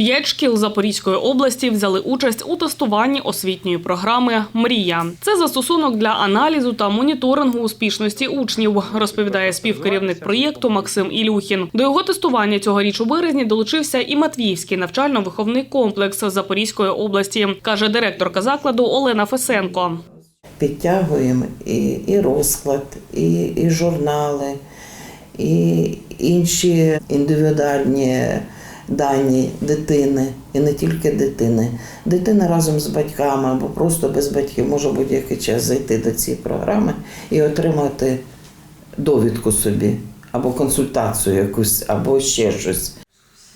П'ять шкіл Запорізької області взяли участь у тестуванні освітньої програми Мрія. Це застосунок для аналізу та моніторингу успішності учнів, розповідає співкерівник проєкту Максим Ілюхін. До його тестування цьогоріч у березні долучився і Матвіївський навчально-виховний комплекс Запорізької області, каже директорка закладу Олена Фесенко. підтягуємо і, і розклад, і, і журнали, і інші індивідуальні дані дитини, і не тільки дитини. Дитина разом з батьками або просто без батьків може будь-який час зайти до цієї програми і отримати довідку собі, або консультацію якусь, або ще щось.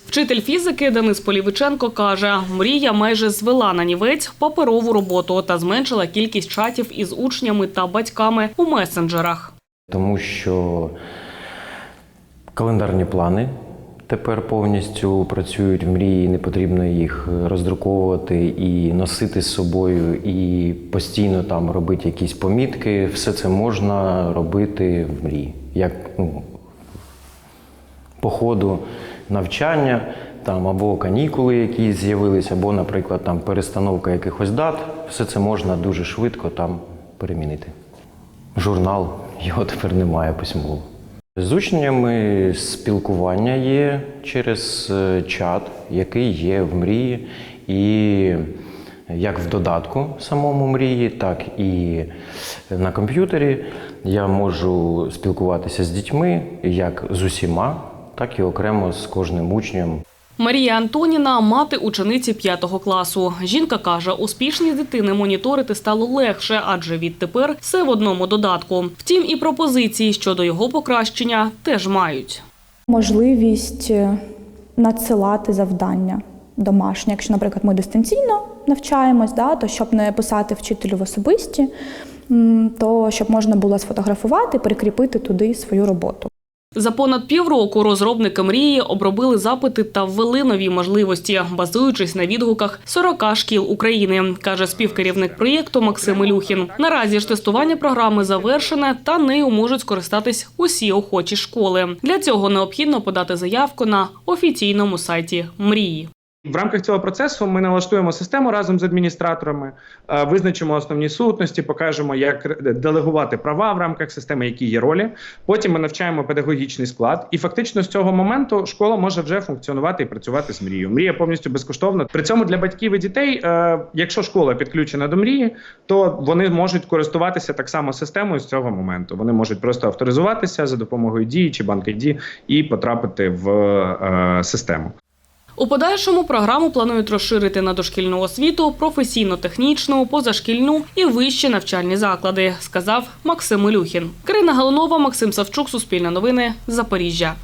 Вчитель фізики Денис Полівиченко каже, мрія майже звела на нівець паперову роботу та зменшила кількість чатів із учнями та батьками у месенджерах. тому що календарні плани тепер повністю працюють в мрії, не потрібно їх роздруковувати і носити з собою, і постійно там робити якісь помітки. Все це можна робити в мрії. Як ну, по ходу навчання, там або канікули, які з'явилися, або, наприклад, там перестановка якихось дат, все це можна дуже швидко там перемінити. Журнал його тепер немає письмово. З учнями спілкування є через е, чат, який є в мрії, і як в додатку самому мрії, так і на комп'ютері я можу спілкуватися з дітьми як з усіма, так і окремо з кожним учнем. Марія Антоніна мати учениці п'ятого класу. Жінка каже, успішність дитини моніторити стало легше, адже відтепер все в одному додатку. Втім, і пропозиції щодо його покращення теж мають. можливість е, надсилати завдання домашні. Якщо, наприклад, ми дистанційно навчаємось, да, то щоб не писати вчителю в особисті, то щоб можна було сфотографувати, прикріпити туди свою роботу. За понад півроку розробники мрії обробили запити та ввели нові можливості, базуючись на відгуках 40 шкіл України, каже співкерівник проєкту Максим Ілюхін. Наразі ж тестування програми завершене, та нею можуть скористатись усі охочі школи. Для цього необхідно подати заявку на офіційному сайті мрії. В рамках цього процесу ми налаштуємо систему разом з адміністраторами, е, визначимо основні сутності, покажемо, як делегувати права в рамках системи, які є ролі. Потім ми навчаємо педагогічний склад, і фактично з цього моменту школа може вже функціонувати і працювати з мрією. Мрія повністю безкоштовна. При цьому для батьків і дітей, е, якщо школа підключена до мрії, то вони можуть користуватися так само системою з цього моменту. Вони можуть просто авторизуватися за допомогою дії чи банки дії і потрапити в е, систему. У подальшому програму планують розширити на дошкільну освіту, професійно-технічну, позашкільну і вищі навчальні заклади, сказав Максим Ілюхін. Карина Галунова, Максим Савчук, Суспільне новини, Запоріжжя.